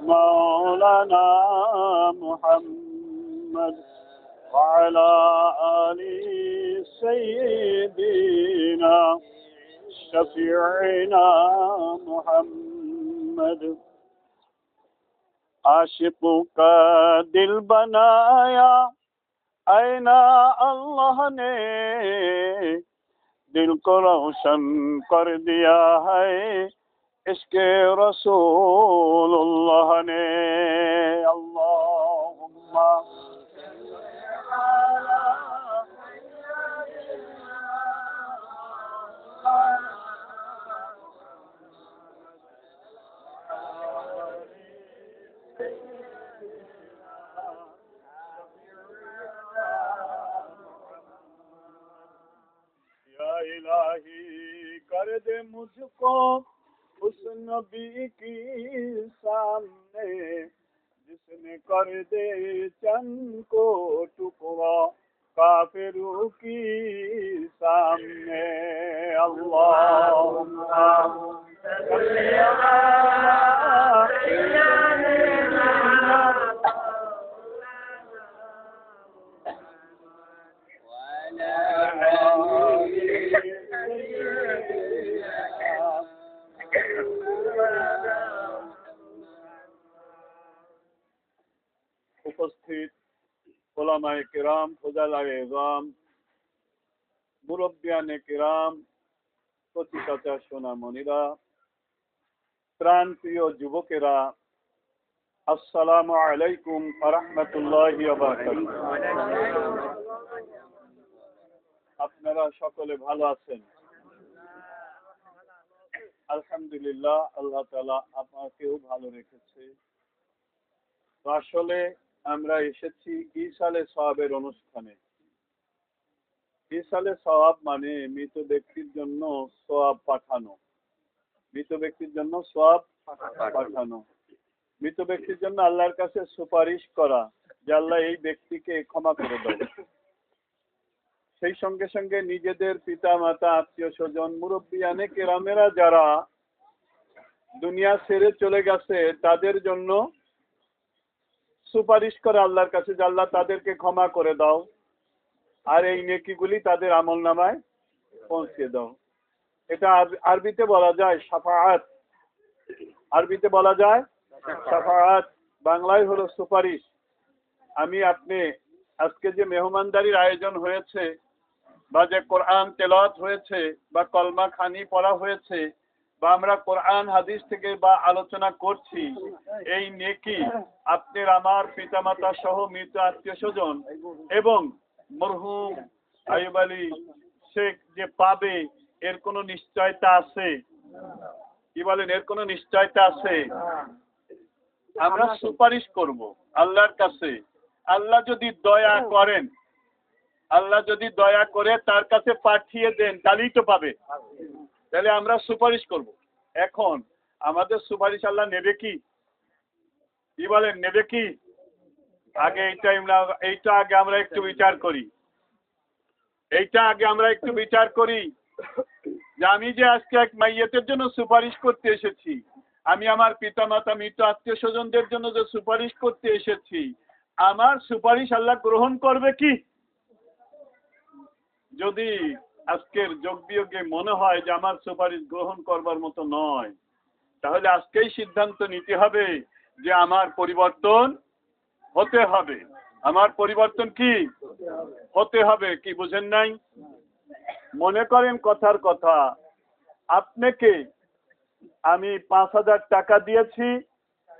مولانا محمد وعلى آل سيدنا شفيعنا محمد. عاشقوں کا دل بنایا اینا اللہ نے دل کو روشن کر دیا ہے اس کے رسول اللہ نے۔ اللہم یا الہی کر دے مجھ کو اس نبی کی سامنے جس نے کر دے چند کو ٹکوا کافروں کی سامنے۔ اللہ۔ উপস্থিত ওলামায়ে কেরাম, ফোজালায় এজাম মুরব্বিয়ানে কেরাম কচি সোনামণিরা প্রাণ প্রিয় যুবকেরা, আসসালামু আলাইকুম আরহামতুল্লাহি আপনারা সকলে ভালো আছেন? আলহামদুলিল্লাহ, আল্লাহ তালা আপনাকেও ভালো রেখেছে। আসলে আমরা এসেছি ইসালে সওয়াবের অনুষ্ঠানে। ইসালে সওয়াব মানে মৃত ব্যক্তির জন্য সোয়াব পাঠানো। মৃত ব্যক্তির জন্য সোয়াব পাঠানো। মৃত ব্যক্তির জন্য আল্লাহর কাছে সুপারিশ করা যে আল্লাহ এই ব্যক্তিকে ক্ষমা করে দাও। সেই সঙ্গে সঙ্গে নিজেদের পিতা মাতা আত্মীয় স্বজন মুরব্বী অনেক কেরামেরা যারা দুনিয়া ছেড়ে চলে গেছে তাদের জন্য সুপারিশ করে আল্লাহর কাছে যে আল্লাহ তাদেরকে ক্ষমা করে দাও, আর এই নেকিগুলি তাদের আমল নামায় পৌঁছে দাও। এটা আরবিতে বলা যায় সাফাহাত আরবিতে বলা যায় সাফাহাত বাংলায় হলো সুপারিশ। আমি আপনি, আজকে যে মেহমানদারির আয়োজন হয়েছে, বা যে কোরআন তেলাওয়াত হয়েছে, বা কলমা খানি পড়া হয়েছে বা আমরা কোরআন, হাদিস থেকে বা আলোচনা করছি, এই নেকি আপনার আমার পিতামাতা সহ মৃত আত্মীয় স্বজন এবং মরহুম আয়ুব আলী শেখ যে পাবে, এর কোনো নিশ্চয়তা আছে? কি বলেন, এর কোনো নিশ্চয়তা আছে? আমরা সুপারিশ করব আল্লাহর কাছে। আল্লাহ যদি দয়া করেন, আল্লাহ যদি দয়া করে তার কাছে পাঠিয়ে দেন, তাহলেই তো পাবে। তাহলে আমরা সুপারিশ করব। এখন আমাদের সুপারিশ আল্লাহ নেবে কি? কি বলেন, নেবে কি? আগে এইটা এইটা আগে আমরা একটু বিচার করি। এইটা আগে আমরা একটু বিচার করি যে আমি যে আজকে এক মাইয়েতের জন্য সুপারিশ করতে এসেছি, আমি আমার পিতা মাতা মৃত আত্মীয় স্বজনদের জন্য যে সুপারিশ করতে এসেছি, আমার সুপারিশ আল্লাহ গ্রহণ করবে কি? যদি আজকের যোগ বিয়োগে মনে হয় যে আমার সুপারিশ গ্রহণ করবার মতো নয়। তাহলে আজকেই সিদ্ধান্ত নিতে হবে যে আমার পরিবর্তন হতে হবে। আমার পরিবর্তন কি? হতে হবে, কি বুঝেন নাই? মনে করেন কথার কথা, আপনাকে আমি পাঁচ হাজার টাকা দিয়েছি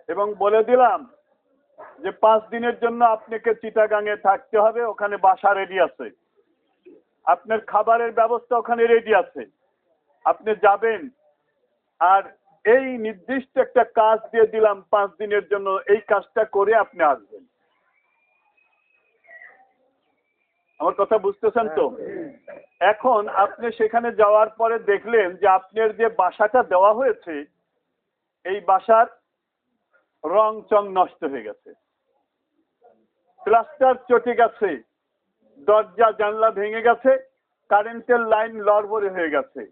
এবং বলে দিলাম যে পাঁচ দিনের জন্য আপনাকে চিটাগাঙে থাকতে হবে, ওখানে বাসা রেডি আছে। আপনার খাবারের ব্যবস্থা ওখানে রেডি আছে। আপনি যাবেন। আর এই নির্দিষ্ট একটা কাজ দিয়ে দিলাম পাঁচ দিনের জন্য এই কাজটা করে আপনি আসবেন। আমার কথা বুঝতেছেন তো? এখন আপনি সেখানে যাওয়ার পরে দেখলেন যে আপনার যে বাসাটা দেওয়া হয়েছে এই বাসার রং চং নষ্ট হয়ে গেছে। প্লাস্টার চটে গেছে। দরজা জানলা ভেঙে গেছে কারেন্টের লাইন লড়বড়ে হয়ে গেছে।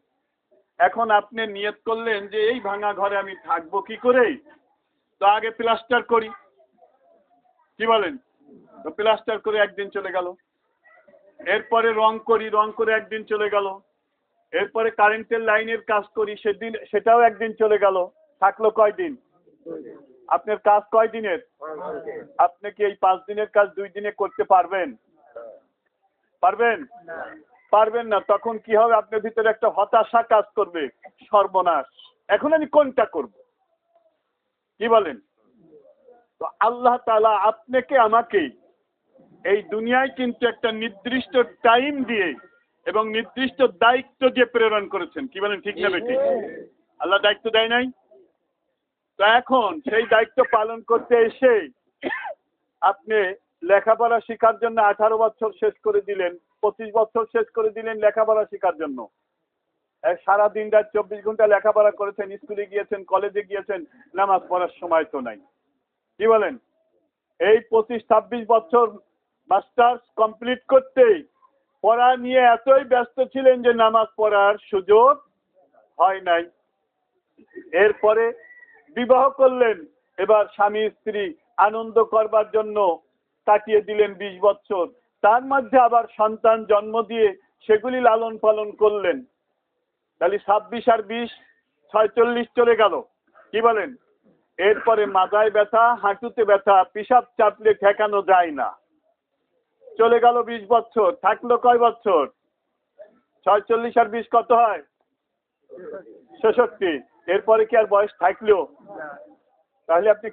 এখন আপনি নিয়ত করলেন যে এই ভাঙা ঘরে আমি থাকব কি করে? তো আগে প্লাস্টার করি। কি বলেন? তো প্লাস্টার করে একদিন চলে গেল। এরপরে রং করি রং করে একদিন চলে গেল। এরপরে কারেন্টের লাইনের কাজ করি সেদিন সেটাও একদিন চলে গেল। থাকল কয়দিন? আপনার কাজ কয় দিনের। আপনি কি এই পাঁচ দিনের কাজ দুই দিনে করতে পারবেন? পারবেন? পারবেন না তখন কি হবে? আপনার ভিতরে একটা হতাশা কাজ করবে সর্বনাশ। এখন আমি কোনটা করব? কি বলেন? তো আল্লাহ তালা আপনাকে আমাকে এই দুনিয়ায় কিন্তু একটা নির্দিষ্ট টাইম দিয়ে এবং নির্দিষ্ট দায়িত্ব দিয়ে প্রেরণ করেছেন। কি বলেন ঠিক না বেটি আল্লাহ দায়িত্ব দেয় নাই? তো এখন সেই দায়িত্ব পালন করতে এসে আপনি লেখাপড়া শেখার জন্য আঠারো বছর শেষ করে দিলেন, পঁচিশ বছর শেষ করে দিলেন লেখাপড়া শেখার জন্য। সারা দিন রাত চব্বিশ ঘণ্টা লেখাপড়া করেছেন, স্কুলে গিয়েছেন, কলেজে গিয়েছেন, নামাজ পড়ার সময় তো নাই। কি বলেন? এই পঁচিশ, ছাব্বিশ বছর মাস্টার্স কমপ্লিট করতেই পড়া নিয়ে এতই ব্যস্ত ছিলেন যে নামাজ পড়ার সুযোগ হয় নাই। এরপরে বিবাহ করলেন, এবার স্বামী স্ত্রী আনন্দ করবার জন্য কাটিয়ে দিলেন বিশ বছর। তার মধ্যে আবার সন্তান জন্ম দিয়ে সেগুলি লালন পালন করলেন। তাহলে ছাব্বিশ আর বিশ, ছয়চল্লিশ চলে গেল। কি বলেন? এরপরে মাথায় ব্যথা, হাঁটুতে ব্যথা পিসাব চাপলে ঠেকানো যায় না। চলে গেল বিশ বছর, থাকল কয় বছর? ছয়চল্লিশ আর বিশ কত হয়? ছেষট্টি। এরপরে কি আর বয়স থাকল? তাহলে আপনি,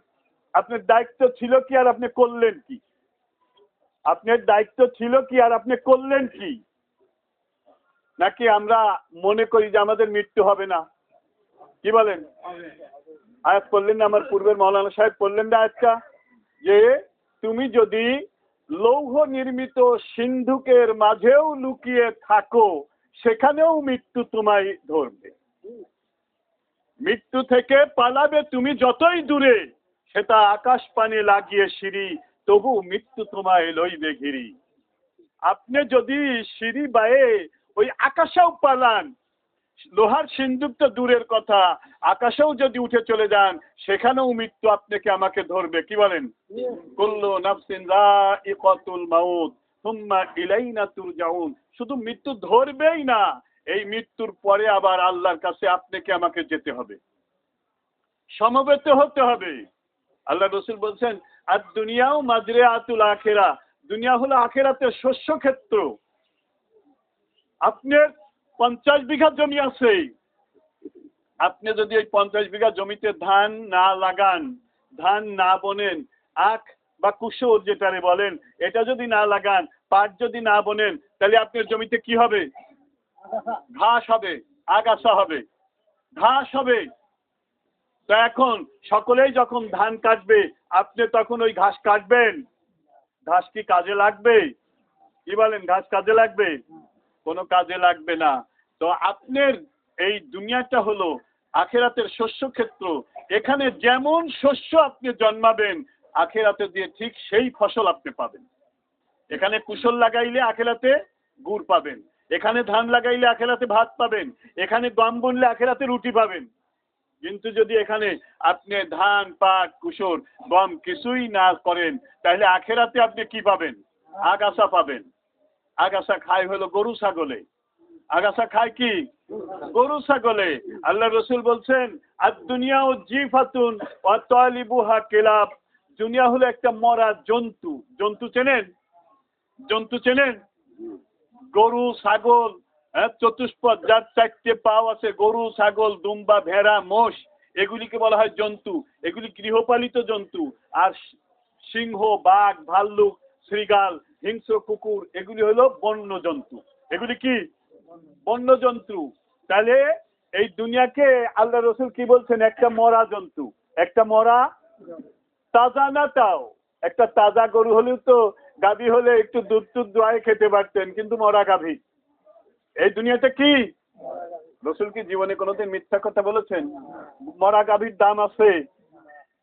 আপনার দায়িত্ব ছিল কি আর আপনি করলেন কি? আপনার দায়িত্ব ছিল কি আর আপনি করলেন কি? নাকি আমরা মনে করি যে আমাদের মৃত্যু হবে না? কি বলেন? আয়াত করলেন না আমার পূর্বের মৌলানা সাহেব? করলেন না আয়াতটা? যে তুমি যদি লৌহ নির্মিত সিন্ধুকের মাঝেও লুকিয়ে থাকো, সেখানেও মৃত্যু তোমায় ধরবে। মৃত্যু থেকে পালাবে তুমি যতই দূরে, সেটা আকাশ পানে লাগিয়ে সিঁড়ি তবু মৃত্যু তোমায় লইবে ঘিরি। আপনি যদি সিঁড়ি বায়ে ওই আকাশেও পালান, লোহার সিন্ধুক তো দূরের কথা, আকাশেও যদি উঠে চলে যান, সেখানেও মৃত্যু আপনাকে আমাকে ধরবে, কি বলেন? কুল্লু নাফসিন রাইকাতুল মাউত তুরজাউন। শুধু মৃত্যু ধরবেই না, এই মৃত্যুর পরে আবার আল্লাহর কাছে আপনাকে আমাকে যেতে হবে। সমবেত হতে হবে। আল্লাহ রসুল বলছেন, আর দুনিয়াও মাজরে আতুল আখেরা দুনিয়া হলো আখেরাতে শস্য ক্ষেত্র। আপনার পঞ্চাশ বিঘা জমি আছে। আপনি যদি এই পঞ্চাশ বিঘা জমিতে ধান না লাগান, ধান না বোনেন, আখ বা কুশোর যেটারে বলেন, এটা যদি না লাগান, পাট যদি না বোনেন, তাহলে আপনার জমিতে কি হবে? ঘাস হবে, আগাছা হবে। ঘাস হবে। তো এখন সকলেই যখন ধান কাটবে, আপনি তখন ওই ঘাস কাটবেন। ঘাস কি কাজে লাগবে? কি বলেন, ঘাস কাজে লাগবে? কোনো কাজে লাগবে না। তো আপনার এই দুনিয়াটা হলো আখেরাতের শস্য ক্ষেত্র। এখানে যেমন শস্য আপনি জন্মাবেন, আখেরাতে দিয়ে ঠিক সেই ফসল আপনি পাবেন। এখানে কুশল লাগাইলে আখেরাতে গুড় পাবেন। এখানে ধান লাগাইলে আখেরাতে ভাত পাবেন। এখানে গম বুনলে আখেরাতে রুটি পাবেন। কিন্তু যদি এখানে আপনি ধান, পাট কুশোর গম কিছুই না করেন, তাহলে আখেরাতে আপনি কি পাবেন? আগাছা পাবেন। আগাছা খায় হলো গরু ছাগলে। আগাছা খায় কি? গরু ছাগলে। আল্লাহ রসুল বলছেন আর দুনিয়া ও জিফাতুন অতলিবুহা কেলাব। দুনিয়া হলো একটা মরা জন্তু। জন্তু চেনেন? জন্তু চেনেন? গরু, ছাগল হ্যাঁ চতুষ্পদ, যার চারটে পাও আছে, গরু, ছাগল, দুম্বা, ভেড়া, মোষ, এগুলিকে বলা হয় জন্তু। এগুলি গৃহপালিত জন্তু। আর সিংহ, বাঘ, ভাল্লুক শ্রীগাল হিংস্র কুকুর, এগুলি হলো বন্য জন্তু। এগুলি কি? বন্য জন্তু। তাহলে এই দুনিয়াকে আল্লাহ রসুল কি বলছেন? একটা মরা জন্তু। একটা মরা তাজা না তাও? একটা তাজা গরু হলেও তো গাভী হলে একটু দুধ টুধ দোয়ায় খেতে পারতেন, কিন্তু মরা গাভী। এই দুনিয়াতে কি? রসুল কি জীবনে কোনোদিন মিথ্যা কথা বলেছেন? মরা গাভীর দাম আছে।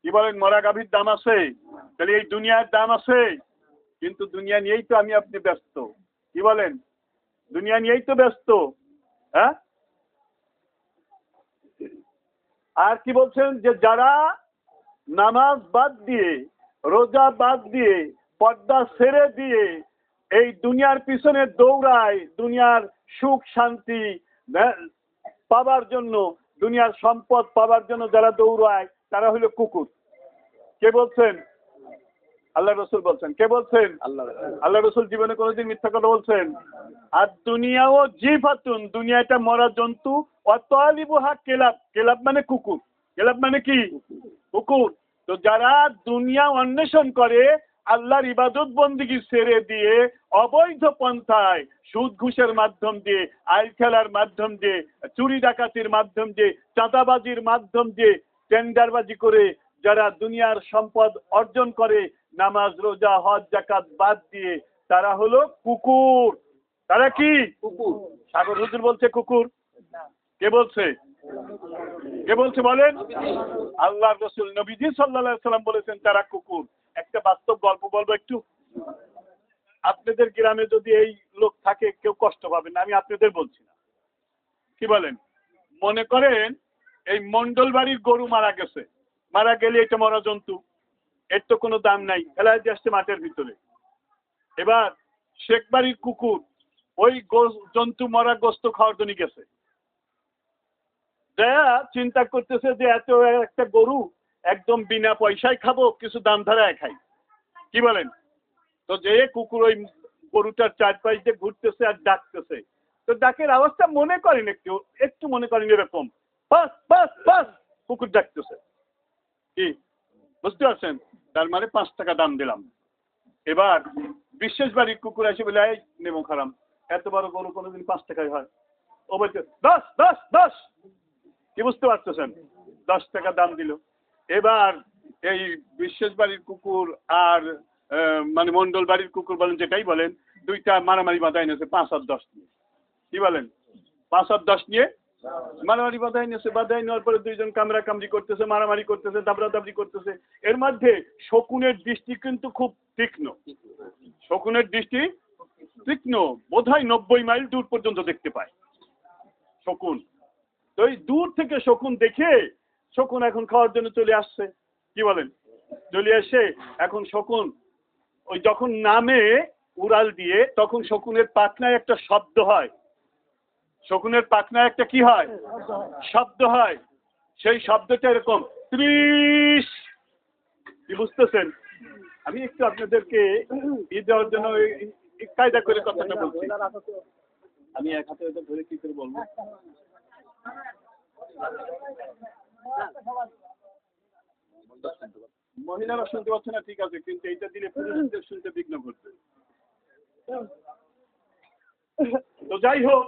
কি বলেন, মরা গাভীর দাম আছে? তাহলে এই দুনিয়ার দাম আছে? কিন্তু দুনিয়া নিয়েই তো আমি আপনি ব্যস্ত। কি বলেন? দুনিয়া নিয়েই তো ব্যস্ত। হ্যাঁ? আর কি বলছেন যে যারা নামাজ বাদ দিয়ে, রোজা বাদ দিয়ে, পর্দা ছেড়ে দিয়ে এই দুনিয়ার পিছনে দৌড়ায় দুনিয়ার সুখ শান্তি পাবার জন্য দুনিয়ার সম্পদ পাবার জন্য যারা দৌড়ায় তারা হলো কুকুর। কে বলছেন? আল্লাহ রসুল বলছেন। কে বলছেন? আল্লাহ আল্লাহ রসুল জীবনে কোনোদিন মিথ্যা কথা বলছেন? আর দুনিয়াও জিফাতুন দুনিয়া এটা মরা জন্তু অতলিবুহা কেলাপ কেলাপ মানে কুকুর। কেলাব মানে কি? কুকুর। তো যারা দুনিয়া অন্বেষণ করে আল্লাহর ইবাদত বন্দিগি ছেড়ে দিয়ে অবৈধ পন্থায় সুদ ঘুষের মাধ্যম দিয়ে আইল খেলার মাধ্যম দিয়ে চুরি ডাকাতির মাধ্যম দিয়ে চাঁদাবাজির মাধ্যম দিয়ে টেন্ডারবাজি করে যারা দুনিয়ার সম্পদ অর্জন করে নামাজ রোজা হজ জাকাত বাদ দিয়ে তারা হলো কুকুর। তারা কি? কুকুর। সাগর হুজুর বলছে কুকুর। কে বলছে? কে বলছে বলেন? আল্লাহ রসুল নবীজি সাল্লাহ সাল্লাম বলেছেন তারা কুকুর। একটা বাস্তব গল্প বলব একটু? আপনাদের গ্রামে যদি এই লোক থাকে, কেউ কষ্ট পাবেন আমি আপনাদের বলছি না। কি বলেন? মনে করেন, এই মন্ডল বাড়ির গরু মারা গেছে। মারা গেলে এটা মরা জন্তু এর তো কোনো দাম নাই। দিয়ে আসছে মাঠের ভিতরে। এবার শেখ বাড়ির কুকুর, ওই জন্তু মরা গোস্ত খাওয়ার জন্য গেছে। চিন্তা করতেছে যে এত একটা গরু একদম বিনা পয়সায় খাব, কিছু দাম ধারায় খাই। কি বলেন? তো যে কুকুর ওই গরুটার চারপাশ দিয়ে ঘুরতেছে আর ডাকতেছে। তো ডাকের আওয়াজটা মনে করেন একটু একটু মনে করেন এরকম। বাস বাস বাস, কুকুর ডাকতেছে। কি? বুঝতে পারছেন? তার মানে পাঁচ টাকা দাম দিলাম। এবার বিশেষ বাড়ির কুকুর এসে বলে, এই নেমো খারাম, এত বড় গরু কোনোদিন পাঁচ টাকায় হয়। ও বলছে, দশ দশ দশ। কি বুঝতে পারতেছেন? দশ টাকা দাম দিল। এবার এই বিশেষ বাড়ির কুকুর আর মানে মন্ডল বাড়ির কুকুর বলেন, যেটাই বলেন, দুইটা মারামারি বাঁধাই নিয়েছে, পাঁচ আর দশ নিয়ে। কি বলেন? পাঁচ আর দশ নিয়ে মারামারি বাঁধাই নিয়েছে বাঁধাই নেওয়ার পরে দুইজন কামরা কামড়ি করতেছে, মারামারি করতেছে দাবরা দাবরি করতেছে। এর মধ্যে শকুনের দৃষ্টি কিন্তু খুব তীক্ষ্ণ। শকুনের দৃষ্টি তীক্ষ্ণ বোধ হয় নব্বই মাইল দূর পর্যন্ত দেখতে পায়। শকুন। তো এই দূর থেকে শকুন দেখে শকুন এখন খাওয়ার জন্য চলে আসছে। কি বলেন? চলে এসে এখন শকুন, ওই যখন নামে উড়াল দিয়ে, তখন শকুনের পাখনায় একটা শব্দ হয়। শকুনের পাখনায় একটা কি হয়? শব্দ হয়। সেই শব্দটা এরকম, ত্রিশ। কি বুঝতেছেন? আমি একটু আপনাদেরকে ই দেওয়ার জন্য কায়দা করে কথাটা বলছি। আমি এক হাতে ধরে কি করে বলব? মহিলারা শুনতে পাচ্ছে না ঠিক আছে কিন্তু এইটা দিলে পুরুষদের শুনতে বিঘ্ন করছে তো যাই হোক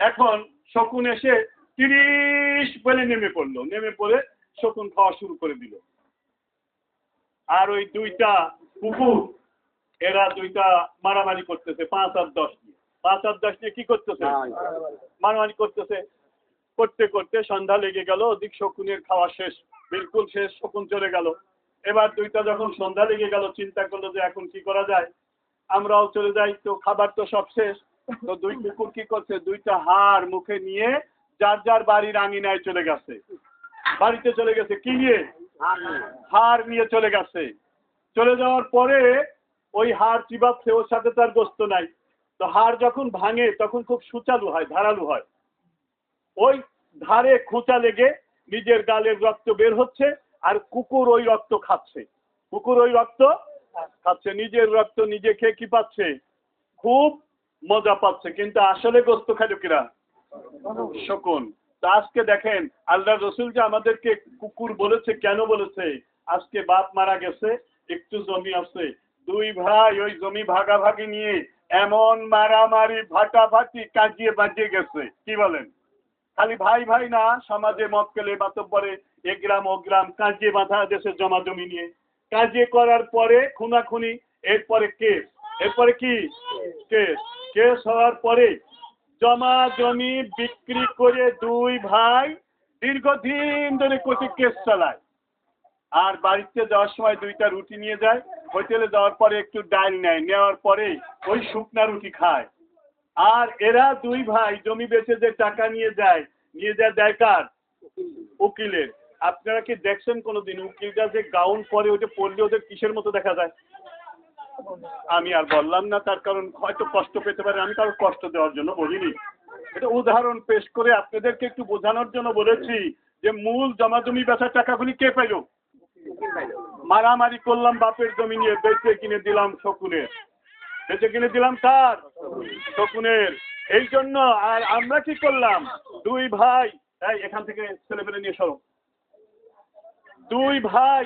এখন শকুন এসে তিরিশ বলে নেমে পড়ল। নেমে পড়ে শকুন খাওয়া শুরু করে দিল। আর ওই দুইটা কুকুর এরা দুইটা মারামারি করতেছে পাঁচ আর দশ নিয়ে। পাঁচ আর দশ নিয়ে কি করতেছে? মারামারি করতেছে। করতে করতে সন্ধ্যা লেগে গেল, ওদিক শকুনের খাওয়া শেষ, বিলকুল শেষ, শকুন চলে গেল। এবার দুইটা যখন সন্ধ্যা লেগে গেল, চিন্তা করল যে এখন কি করা যায়? আমরাও চলে যাই, তো খাবার তো সব শেষ। তো দুই কুকুর কি করছে? দুইটা হাড় মুখে নিয়ে যার যার বাড়ির আঙিনায় চলে গেছে। বাড়িতে চলে গেছে কি নিয়ে? হাড় নিয়ে চলে গেছে। চলে যাওয়ার পরে ওই হাড় চিবাচ্ছে, ওর সাথে তার গোস্ত নাই। তো হাড় যখন ভাঙে, তখন খুব সুচালু হয়, ধারালু হয়। ওই ধারে খোঁচা লেগে নিজের গালের রক্ত বের হচ্ছে আর কুকুর ওই রক্ত খাচ্ছে। কুকুর ওই রক্ত খাচ্ছে, নিজের রক্ত নিজে খেয়ে কি পাচ্ছে? খুব মজা পাচ্ছে। কিন্তু আসলে গোস্ত খাইল কিরা? শকুন। তো আজকে দেখেন আল্লাহ রসুল যে আমাদেরকে কুকুর বলেছে, কেন বলেছে? আজকে বাপ মারা গেছে, একটু জমি আছে। দুই ভাই ওই জমি ভাগাভাগি নিয়ে এমন মারামারি, ভাটাভাটি কাজিয়ে বাজিয়ে গেছে। কি বলেন? খালি ভাই ভাই না, সমাজে মত পেলে বাতব্বরে এ গ্রাম ও গ্রাম কাজিয়ে বাঁধা দেশে জমা জমি নিয়ে। কাজিয়ে করার পরে খুনাখুনি, এরপরে কেস। এরপরে কি? কেস। কেস হওয়ার পরে জমা জমি বিক্রি করে দুই ভাই দীর্ঘদিন ধরে কোটি কেস চালায়। আর বাড়িতে যাওয়ার সময় দুইটা রুটি নিয়ে যায়, হোটেলে যাওয়ার পরে একটু ডাল নেয়, নেওয়ার পরে ওই শুকনা রুটি খায়। আর এরা দুই ভাই জমি বেচে যে টাকা নিয়ে যায় নিয়ে যায় দেয় কার উকিলের। আপনারা কি দেখছেন কোনোদিন? উকিলরা যে গাউন পরে ওটা পড়লে ওদের কিসের মতো দেখা যায়? আমি আর বললাম না, তার কারণ হয়তো কষ্ট পেতে পারে। আমি কারও কষ্ট দেওয়ার জন্য বলিনি। এটা উদাহরণ পেশ করে আপনাদেরকে একটু বোঝানোর জন্য বলেছি যে মূল জমাজমি বেচার টাকাগুলি কে পাইল? মারামারি করলাম, বাপের জমি নিয়ে বেচে কিনে দিলাম শকুনের। বেচে কিনে দিলাম কার শকুনের। এই জন্য আর আমরা কি করলাম? দুই ভাই এখান থেকে ছেলে ছেলেপেলে নিয়ে সরো। দুই ভাই,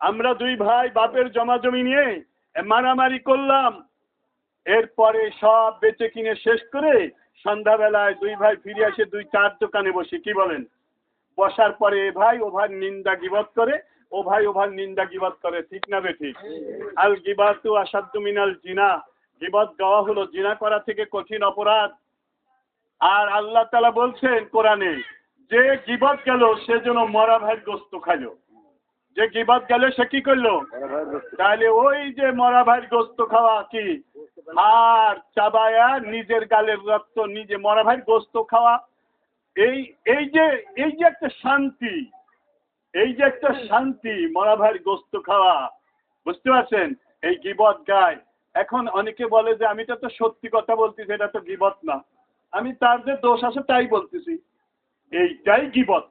আমরা দুই ভাই বাপের জমা জমি নিয়ে মারামারি করলাম। এরপরে সব বেচে কিনে শেষ করে সন্ধ্যাবেলায় দুই ভাই ফিরে আসে দুই চার দোকানে বসে, কি বলেন? বসার পরে এ ভাই, ও ভাই নিন্দা গিবত করে ও ভাই ও ভাই নিন্দা গিবাদ করে। ঠিক না বে ঠিক? আল গিবাতু আসাদ্দু মিনাল জিনা। গিবাদ গাওয়া হলো জিনা করা থেকে কঠিন অপরাধ। আর আল্লাহ তালা বলছেন কোরআনে যে গিবাদ গেল সে যেন মরা ভাইয়ের গোস্ত খাইলো। যে গিবাদ গেলে সে কি করল? তাহলে ওই যে মরা ভাইয়ের গোস্ত খাওয়া কি? আর চাবায়া নিজের গালের রক্ত নিজে মরা ভাইয়ের গোস্ত খাওয়া। এই এই যে এই যে একটা শান্তি এই যে একটা শান্তি মরা ভাইয়ের গোস্ত খাওয়া বুঝতে পারছেন? এই গিবত গায়। এখন অনেকে বলে যে আমি তো সত্যি কথা বলতেছি এটা তো গিবত না। আমি তার যে দোষ আছে তাই বলতেছি। এইটাই গিবত।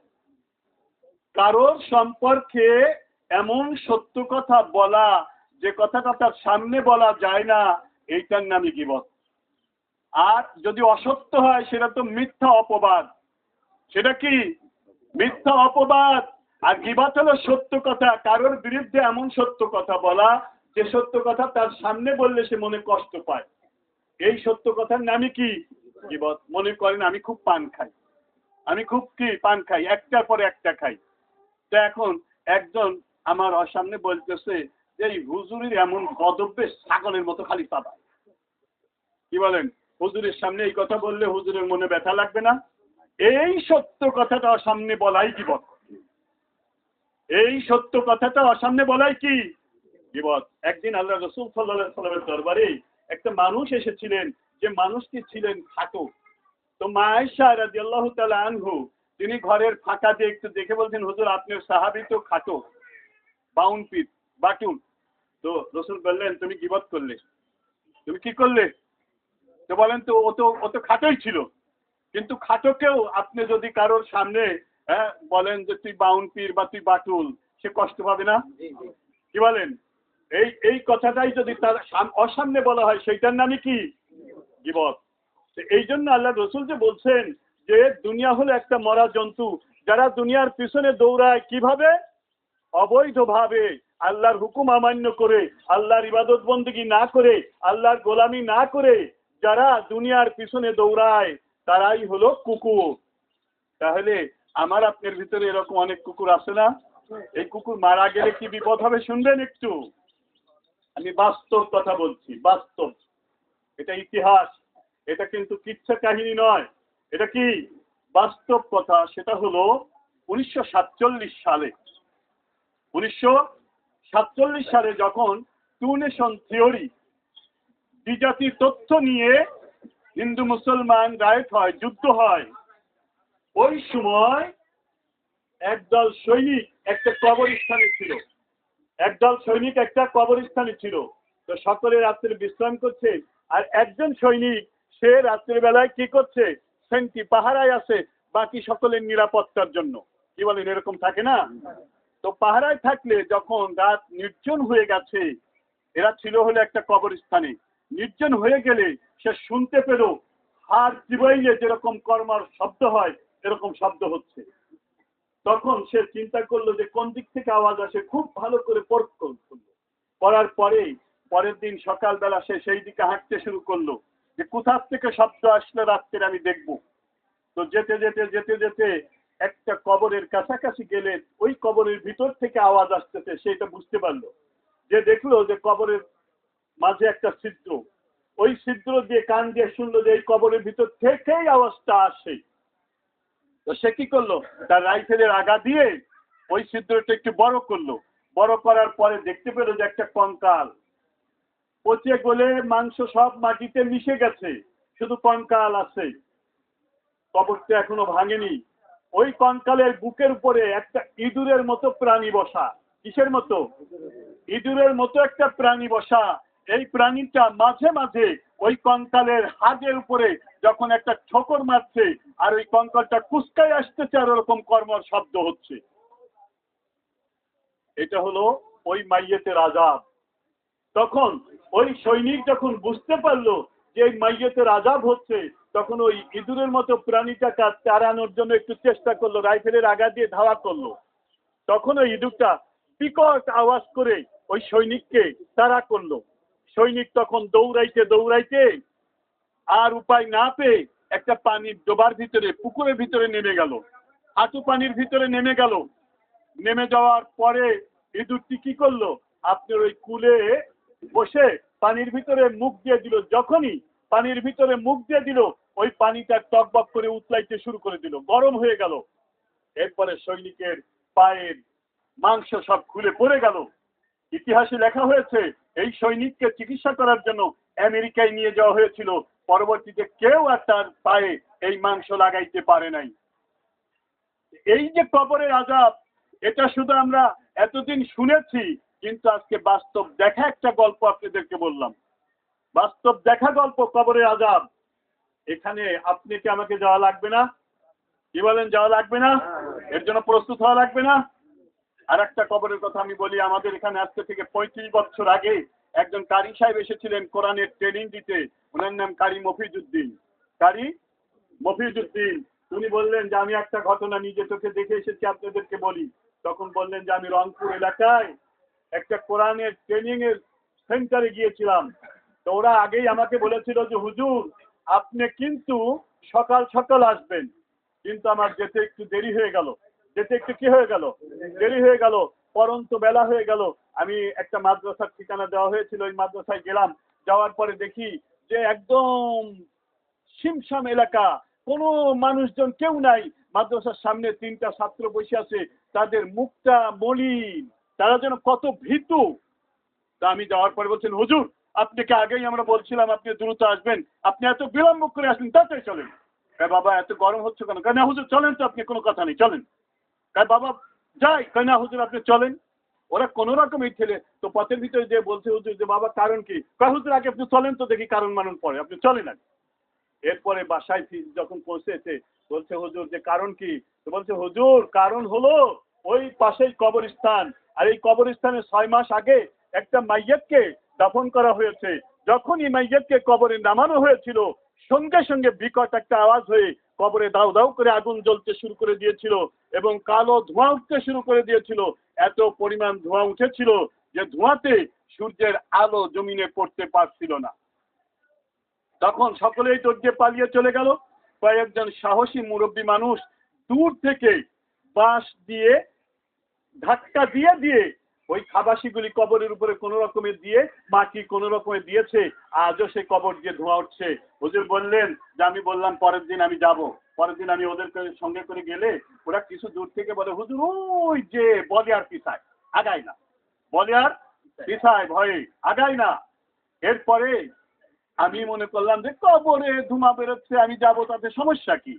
কারোর সম্পর্কে এমন সত্য কথা বলা যে কথাটা তার সামনে বলা যায় না এইটার নামই গিবত। আর যদি অসত্য হয় সেটা তো মিথ্যা অপবাদ। সেটা কি? মিথ্যা অপবাদ। আর গিবাত হলো সত্য কথা, কারোর বিরুদ্ধে এমন সত্য কথা বলা যে সত্য কথা তার সামনে বললে সে মনে কষ্ট পায়। এই সত্য কথার নামই কি? গিবত মনে করেন, আমি খুব পান খাই। আমি খুব কি? পান খাই। একটার পরে একটা খাই। তো এখন একজন আমার সামনে বলতেছে যে, এই হুজুরের এমন গদব্যে ছাগলের মতো খালি পাবা কি বলেন? হুজুরের সামনে এই কথা বললে হুজুরের মনে ব্যথা লাগবে না? এই সত্য কথাটা সামনে বলাই গিবত এই সত্য কথাটা অসামনে বলাই কি? গিবত একদিন আল্লাহ রসুল সাল্লাহ দরবারে একটা মানুষ এসেছিলেন, যে মানুষটি ছিলেন খাটো। তো তালা আনহু, তিনি ঘরের ফাঁকা দিয়ে একটু দেখে বলছেন, হুজুর আপনার সাহাবি তো খাটো বাউন বাটুন তো রসুল বললেন, তুমি গিবত করলে। তুমি কি করলে? তো বলেন তো, ও তো ও তো খাটোই ছিল। কিন্তু খাটোকেও আপনি যদি কারোর সামনে হ্যাঁ বলেন যে তুই বাউন পীর বা তুই বাটুল সে কষ্ট পাবে না? কি বলেন? এই এই কথাটাই যদি তার সাম- অসামনে বলা হয় সেইটার নামই কি? গিবত। এই জন্য আল্লাহ রসুল যে বলছেন যে দুনিয়া হলো একটা মরা জন্তু যারা দুনিয়ার পিছনে দৌড়ায় কীভাবে? অবৈধভাবে। আল্লাহর হুকুম অমান্য করে আল্লাহর ইবাদত বন্দী না করে আল্লাহর গোলামি না করে যারা দুনিয়ার পিছনে দৌড়ায় তারাই হলো কুকুর। তাহলে আমার আপনার ভিতরে এরকম অনেক কুকুর আছে না? এই কুকুর মারা গেলে কি বিপদ হবে শুনবেন একটু? আমি বাস্তব কথা বলছি, বাস্তব। এটা ইতিহাস, এটা কিন্তু কিচ্ছা কাহিনী নয়। এটা কি? বাস্তব কথা সেটা হলো উনিশশো সাতচল্লিশ সালে। উনিশশো সাতচল্লিশ সালে যখন টু নেশন থিওরি দ্বিজাতির তথ্য নিয়ে হিন্দু মুসলমান রায়ত হয়, যুদ্ধ হয় ওই সময় একদল সৈনিক একটা কবরস্থানে ছিল। একদল সৈনিক একটা কবরস্থানে ছিল। তো সকলে রাত্রে বিশ্রাম করছে আর একজন সৈনিক সে রাত্রের বেলায় কি করছে? সেন্টি পাহারায় আছে, বাকি সকলের নিরাপত্তার জন্য। কি বলেন, এরকম থাকে না? তো পাহারায় থাকলে যখন রাত নির্জন হয়ে গেছে, এরা ছিল হলো একটা কবরস্থানে। নির্জন হয়ে গেলে সে শুনতে পেল হার চিবাইলে যেরকম কর্মার শব্দ হয় এরকম শব্দ হচ্ছে। তখন সে চিন্তা করল যে কোন দিক থেকে আওয়াজ আসে, খুব ভালো করে করার পরেই পরের দিন সকালবেলা সে সেই দিকে হাঁটতে শুরু করল যে কোথার থেকে শব্দ আসলে রাত্রে আমি দেখব। তো যেতে যেতে যেতে যেতে একটা কবরের কাছাকাছি গেলে ওই কবরের ভিতর থেকে আওয়াজ আসতেছে সেটা বুঝতে পারল। যে দেখল যে কবরের মাঝে একটা ছিদ্র। ওই ছিদ্র দিয়ে কান দিয়ে শুনলো যে এই কবরের ভিতর থেকেই আওয়াজটা আসে। তো সে কি করল? তার রাইফেলের আগা দিয়ে ওই ছিদ্রটা একটু বড় করল। বড় করার পরে দেখতে পেল যে একটা কঙ্কাল। পচে গলে মাংস সব মাটিতে মিশে গেছে। শুধু কঙ্কাল আছে। কবরটা এখনও ভাঙেনি। ওই কঙ্কালের বুকের উপরে একটা ইঁদুরের মতো প্রাণী বসা। কিসের মতো? ইঁদুরের মতো একটা প্রাণী বসা। এই প্রাণীটা মাঝে মাঝে ওই কঙ্কালের হাতের উপরে যখন একটা ঠোকর মারছে আর ওই কঙ্কালটা কুসকায় আসতেছে আর ওরকম কর্মর শব্দ হচ্ছে। এটা হলো ওই মাইয়েতের আজাব তখন ওই সৈনিক যখন বুঝতে পারল যে এই মাইয়েতের আজাব হচ্ছে, তখন ওই ইঁদুরের মতো প্রাণীটাকে তাড়ানোর জন্য একটু চেষ্টা করল, রাইফেলের আগা দিয়ে ধাওয়া করল। তখন ওই ইঁদুরটা বিকট আওয়াজ করে ওই সৈনিককে তাড়া করল। সৈনিক তখন দৌড়াইতে দৌড়াইতে আর উপায় না পেয়ে একটা পানির ডোবার ভিতরে, পুকুরের ভিতরে নেমে গেল। হাঁটু পানির ভিতরে নেমে গেল। নেমে যাওয়ার পরে ইঁদুরটি কি করল? আপনার ওই কুলে বসে পানির ভিতরে মুখ দিয়ে দিল। যখনই পানির ভিতরে মুখ দিয়ে দিল, ওই পানিটা টকবক করে উতলাইতে শুরু করে দিল। গরম হয়ে গেল। এরপরে সৈনিকের পায়ের মাংস সব খুলে পড়ে গেল। ইতিহাসে লেখা হয়েছে এই সৈনিককে চিকিৎসা করার জন্য আমেরিকায় নিয়ে যাওয়া হয়েছিল। পরবর্তীতে কেউ আর তার পায়ে এই মাংস লাগাইতে পারে নাই। এই যে কবরের আজাব এটা শুধু আমরা এতদিন শুনেছি কিন্তু আজকে বাস্তব দেখা একটা গল্প আপনাদেরকে বললাম। বাস্তব দেখা গল্প কবরের আজাব এখানে আপনি কি আমাকে যাওয়া লাগবে না? কি বলেন যাওয়া লাগবে না? এর জন্য প্রস্তুত হওয়া লাগবে না? আর একটা কবরের কথা আমি বলি, আমাদের এখানে আজকে থেকে পঁয়ত্রিশ বছর আগে একজন কারি সাহেব এসেছিলেন কোরআনের ট্রেনিং দিতে। ওনার নাম কারি মফিজুদ্দিন কারি মফিজুদ্দিন উনি বললেন যে, আমি একটা ঘটনা নিজে চোখে দেখে এসেছি, আপনাদেরকে বলি। তখন বললেন যে, আমি রংপুর এলাকায় একটা কোরআনের ট্রেনিং এর সেন্টারে গিয়েছিলাম। তো ওরা আগেই আমাকে বলেছিল যে, হুজুর, আপনি কিন্তু সকাল সকাল আসবেন। কিন্তু আমার যেতে একটু দেরি হয়ে গেল। যেতে একটু কি হয়ে গেল? দেরি হয়ে গেল, পরন্ত বেলা হয়ে গেল। আমি একটা মাদ্রাসার ঠিকানা দেওয়া হয়েছিল, ওই মাদ্রাসায় গেলাম। যাওয়ার পরে দেখি যে একদম শিমশাম এলাকা। কোনো মানুষজন কেউ নাই। মাদ্রাসার সামনে তিনটা ছাত্র বসে আছে। তাদের মুখটা মলিন। তারা যেন কত ভীতু। তা আমি যাওয়ার পরে বলছেন হুজুর, আপনাকে আগেই আমরা বলছিলাম আপনি দ্রুত আসবেন। আপনি এত বিলম্ব করে আসবেন তাতে চলেন। বাবা, এত গরম হচ্ছে কেন? কেন হুজুর, চলেন তো, আপনি কোনো কথা নেই, চলেন। হ্যাঁ বাবা যাই কেন হুজুর আপনি চলেন। ওরা কোন রকম এই ছেলে, তো পথের ভিতরে যে বলছে হুজুর যে বাবা কারণ কি? কয়, হুজুর, আগে আপনি চলেন তো দেখি কারণ মানুন পরে। আপনি চলেন আগে। এরপরে বাসায় যখন পৌঁছেছে, বলছে, হুজুর, যে কারণ কি? বলছে, হুজুর, কারণ হলো ওই পাশেই কবরস্থান। আর এই কবরস্থানে ছয় মাস আগে একটা মাইয়াতকে দাফন করা হয়েছে। যখন এই মাইয়াতকে কবরে নামানো হয়েছিল, সঙ্গে সঙ্গে বিকট একটা আওয়াজ হয়ে কবরে দাউ দাউ করে আগুন জ্বলতে শুরু করে দিয়েছিল এবং কালো ধোঁয়া উঠতে শুরু করে দিয়েছিল। এত পরিমাণ ধোঁয়া উঠেছিল যে ধোঁয়াতে সূর্যের আলো জমিনে পড়তে পারছিল না। তখন সকলেই দৌড়ে পালিয়ে চলে গেল। কয়েকজন সাহসী মুরব্বী মানুষ দূর থেকে বাঁশ দিয়ে, ধাক্কা দিয়ে দিয়ে ওই খাবাসিগুলি কবরের উপরে কোনো রকমে দিয়ে মাটি কোনো রকমে দিয়েছে, আজও সে কবর দিয়ে ধোঁয়া উঠছে। হুজুর বললেন, যে আমি বললাম, পরের দিন আমি যাব। পরের দিন আমি ওদের সঙ্গে করে গেলে ওরা কিছু দূর থেকে বলে, হুজুর, ওই যে বলে আর পিছায়, আগায় না। বলে আর পিছায় ভয়ে আগায় না। এরপরে আমি মনে করলাম যে কবরে ধুমা বেরোচ্ছে, আমি যাব, তাতে সমস্যা কি?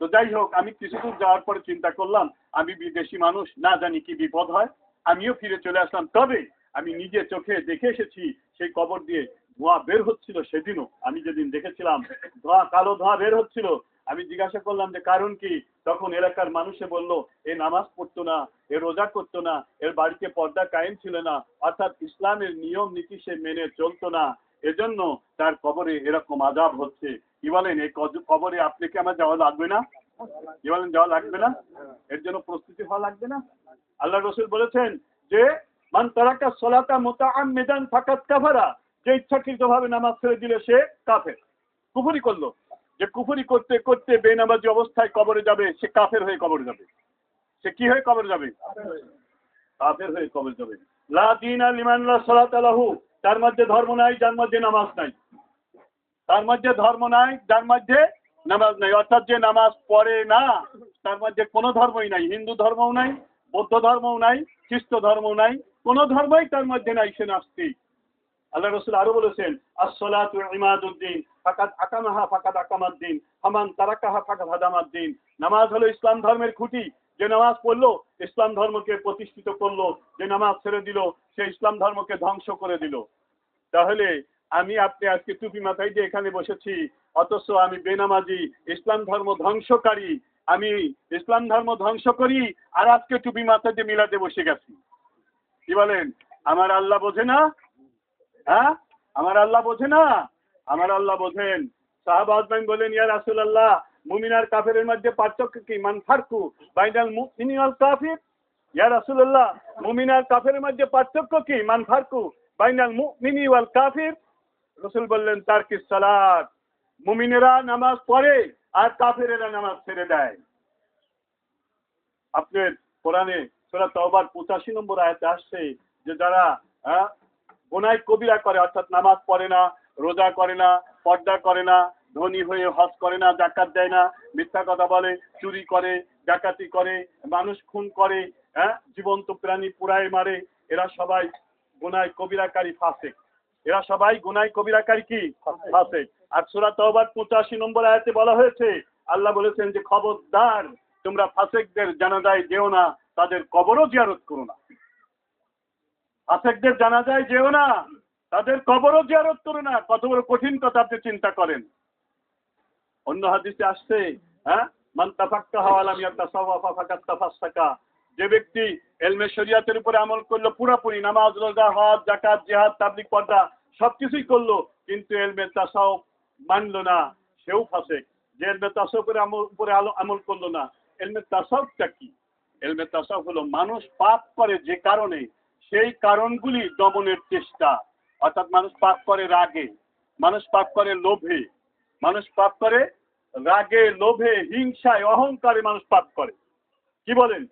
তো যাই হোক, আমি কিছু দূর যাওয়ার পরে চিন্তা করলাম, আমি বিদেশি মানুষ, না জানি কি বিপদ হয়। আমিও ফিরে চলে আসলাম। তবে আমি নিজে চোখে দেখে এসেছি, সেই কবর দিয়ে ধোঁয়া বের হচ্ছিল সেদিনও। আমি যেদিন দেখেছিলাম, ধোঁয়া কালো ধোঁয়া বের হচ্ছিল, আমি জিজ্ঞাসা করলাম যে, কারণ কি? তখন এলাকার মানুষে বলল, এ নামাজ পড়তো না, এ রোজা করতো না, এর বাড়িতে পর্দা কায়েম ছিল না, অর্থাৎ ইসলামের নিয়ম নীতি সে মেনে চলতো না। এজন্য তার কবরে এরকম আজাব হচ্ছে। কি বলেন, এই কবরে আপনাকে আমার যাওয়া লাগবে না? কি যাওয়া লাগবে না? এর জন্য প্রস্তুতি হওয়া লাগবে না? আল্লাহ রসুল বলেছেন যে, মান তারাকা সলাতা মোতাআম মেদান ফাকাত কাফারা। যে ইচ্ছাকৃত ভাবে নামাজ ছেড়ে দিলে সে কাফের। কুফুরি করল। যে কুফুরি করতে করতে বেনামাজি অবস্থায় কবরে যাবে, সে কাফের হয়ে কবরে যাবে। সে কি হয়ে কবরে যাবে? কাফের হয়ে কবরে যাবে। লা দিন লিমান লা সালাত লাহু। তার মধ্যে ধর্ম নাই, যার মধ্যে নামাজ নাই। তার মধ্যে ধর্ম নাই, যার মধ্যে নামাজ নাই, অর্থাৎ যে নামাজ পড়ে না, তার মধ্যে কোনো ধর্মই নাই, হিন্দু ধর্মও নাই, বৌদ্ধ ধর্মও নাই, খ্রিস্ট ধর্মও নাই, কোনো ধর্মই তার মধ্যে নাই সে নাস্তিক আল্লাহ রসুল আরও বলেছেন, আসসালাতু ইমাদুদ্দিন ফাকাদ আকামাহা ফাকাদ আকামাদ্দিন হামান তারাকাহা ফাকাদ হাদামাদ্দিন নামাজ হলো ইসলাম ধর্মের খুঁটি, যে নামাজ পড়ল, ইসলাম ধর্মকে প্রতিষ্ঠিত করল, যে নামাজ ছেড়ে দিল, সে ইসলাম ধর্মকে ধ্বংস করে দিল। তাহলে আমি আপনি আজকে টুপি মাথায় দিয়ে এখানে বসেছি, অথচ আমি বেনামাজি, ইসলাম ধর্ম ধ্বংসকারী আমি ইসলাম ধর্ম ধ্বংস করি আর আজকে টুপি মাথায় দিয়ে মিলাতে বসে গেছি। কি বলেন? আমার আল্লাহ বোঝে না? হ্যাঁ? আমার আল্লাহ বোঝে না? আমার আল্লাহ বোঝেন। সাহাবা আজমাইন বলেন, ইয়া রাসূলুল্লাহ, মুমিন আর কাফেরের মধ্যে পার্থক্য কি? মান ফারকু বাইনাল মুমিন ওয়াল কাফির? ইয়া রাসূলুল্লাহ, মুমিন আর কাফেরের মধ্যে পার্থক্য কি? মান ফারকু বাইনাল মুমিনি ওয়াল কাফির? রসুল বললেন, তার কি সালাত? মুমিনেরা নামাজ পড়ে আর কাফেরেরা নামাজ ছেড়ে দেয়। আপনার কোরআনে সোরা তওবার পঁচাশি নম্বর আয়াতে আসছে যে যারা গোনায় কবিরা করে, অর্থাৎ নামাজ পড়ে না, রোজা করে না, পর্দা করে না, ধনী হয়ে হজ করে না, জাকাত দেয় না, মিথ্যা কথা বলে, চুরি করে, ডাকাতি করে, মানুষ খুন করে হ্যাঁ জীবন্ত প্রাণী পুরায় মারে, এরা সবাই গুনায় কবিরাকারী ফাসেক। এরা সবাই গুনায় কবিরাকারী কি? ফাসেক। আর সূরা তওবার 85 নম্বর আয়াতে বলা হয়েছে, আল্লাহ বলেছেন যে, খবরদার, তোমরা ফাসেকদের জানাজায় যেও না, তাদের কবরও জিয়ারত করো না। ফাসেকদের জানাজায় যেও না, তাদের কবরও জিয়ারত করো না। কত বড় কঠিন কথা আপনি চিন্তা করেন। অন্য হাদিসে আসছে হ্যাঁ? মান তাফাক্কা হাওয়ালাম ইয়াতাসাওয়াফা ফাকাত তাফাসসাকা যে ব্যক্তি এলমে শরিয়াতের উপরে আমল করল, পুরোপুরি নামাজ, রোজা, হজ জাকাত জিহাদ, তাবলিগ, পর্দা, সবকিছুই করল, কিন্তু এলমে তাসাও মানলো না, সেও ফাঁসে যে এলমে তাসাউফের আমল উপরে আলো আমল করল না, এলমে তাসাউফটা কি? এলমে তাসাউফ হলো মানুষ পাপ করে যে কারণে, সেই কারণগুলি দমনের চেষ্টা। অর্থাৎ মানুষ পাপ করে রাগে, মানুষ পাপ করে লোভে, মানুষ পাপ করে রাগে, লোভে, হিংসায়, অহংকারে মানুষ পাপ করে। কি বলেন?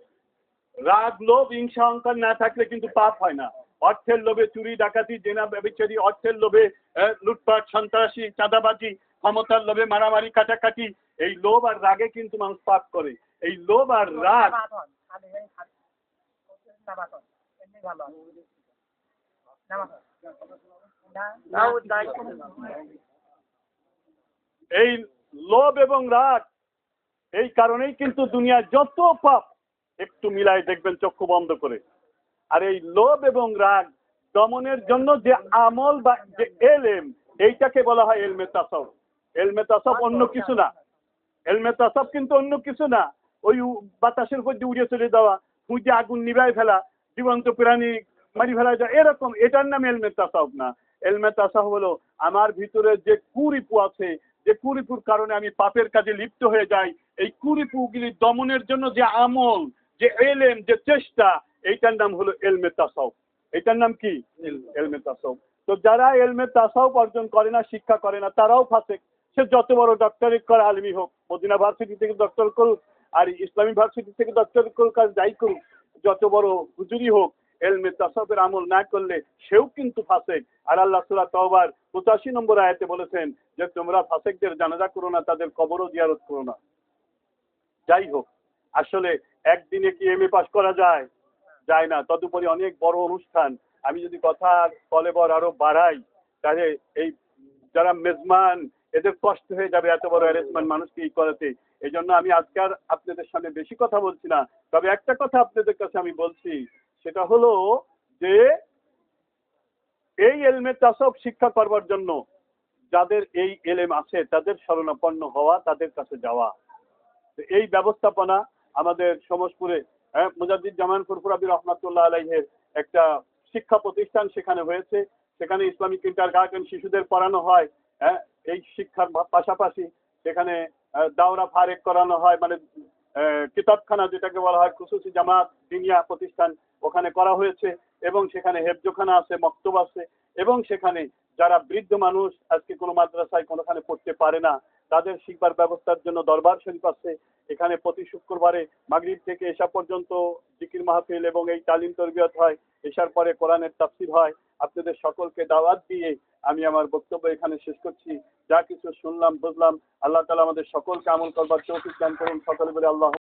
রাগ লোভ হিংসা অহংকার না থাকলে কিন্তু পাপ হয় না। অর্থের লোভে চুরি ডাকাতি জেনা ব্যবচারী অর্থের লোভে লুটপাট সন্ত্রাসী চাঁদাবাজি ক্ষমতার লোভে মারামারি কাটাকাটি এই লোভ আর রাগে কিন্তু মানুষ পাপ করে। এই লোভ আর রাগ এই লোভ এবং রাগ এই কারণেই কিন্তু দুনিয়ার যত পাপ একটু মিলাই দেখবেন চক্ষু বন্ধ করে। আর এই লোভ এবং রাগ দমনের জন্য যে আমল বা যে এলেম এইটাকে বলা হয় এলমে তাসব এলমে তাসব অন্য কিছু না। এলমে তাসব কিন্তু অন্য কিছু না। ওই বাতাসের উপর দিয়ে উড়ে চলে যাওয়া, খুঁজে আগুন নিভাই ফেলা, জীবন্ত প্রাণী মারি ফেলা যায়, এরকম। এটার নাম এলমে তাসাব না। এলমে তাসাব হলো আমার ভিতরে যে কুরিপু আছে, যে কুরিপুর কারণে আমি পাপের কাজে লিপ্ত হয়ে যাই, এই কুরিপুগুলি দমনের জন্য যে আমল যে এলেম যে চেষ্টা এইটার নাম হলো এলমে তাসাউফ। এটার নাম কি? এলমে। তাসাউফ। তো যারা এলমে তাসাউফ অর্জন করে না শিক্ষা করে না তারাও ফাঁসে সে যত বড় ডক্টরেট করা আলমি হোক মদিনা ভার্সিটি থেকে ডক্টর করুক আর ইসলামী ভার্সিটি থেকে ডক্টর করুক আর যাই করুক যত বড় হুজুরি হোক এলমে তাসাউফের আমল না করলে সেও কিন্তু ফাসেক। আর আল্লাহ সুরা তওবার পঁচাশি নম্বর আয়াতে বলেছেন যে তোমরা ফাসেকদের জানাজা করো না তাদের কবরও জিয়ারত করো না। যাই হোক আসলে একদিনে কি এম এ পাস করা যায়? যায় না। তদুপরি অনেক বড় অনুষ্ঠান। আমি যদি কথা কলেবর আরও বাড়াই, তাহলে এই যারা মেজমান, এদের কষ্ট হয়ে যাবে এত বড় অ্যারেঞ্জমেন্ট মানুষকে ই করাতে। এই জন্য আমি আজকে আর আপনাদের সামনে বেশি কথা বলছি না। তবে একটা কথা আপনাদের কাছে আমি বলছি, সেটা হলো যে এই এলমে তাসব শিক্ষা করবার জন্য যাদের এই এলেম আছে, তাদের শরণাপন্ন হওয়া, তাদের কাছে যাওয়া। এই ব্যবস্থাপনা আমাদের সমসপুরে হ্যাঁ, মুজাদ্দিদ জামান ফুরফুরাবি রহমাতুল্লাহ আলাইহের একটা শিক্ষা প্রতিষ্ঠান সেখানে হয়েছে। সেখানে ইসলামিক ইন্টার গার্ডেন শিশুদের পড়ানো হয় হ্যাঁ এই শিক্ষার পাশাপাশি সেখানে দাওরা ফারেক করানো হয় মানে কিতাবখানা যেটাকে বলা হয় খুশুসি জামাত দিনিয়া প্রতিষ্ঠান ওখানে করা হয়েছে এবং সেখানে হেফজোখানা আছে মক্তব আছে এবং সেখানে যারা বৃদ্ধ মানুষ আজকে কোনো মাদ্রাসায় কোনোখানে পড়তে পারে না, তাদের শিখবার ব্যবস্থার জন্য দরবার শরীফ আছে। এখানে প্রতি শুক্রবারে মাগরিব থেকে এসা পর্যন্ত জিকির মাহফিল এবং এই তালিম তরবিয়ত হয় এসার পরে কোরআনের তাফসির হয়। আপনাদের সকলকে দাওয়াত দিয়ে আমি আমার বক্তব্য এখানে শেষ করছি। যা কিছু শুনলাম, বুঝলাম, আল্লাহ তালা আমাদের সকলকে আমল করবার চৌকিক দান করুন। সকলে বলে আল্লাহ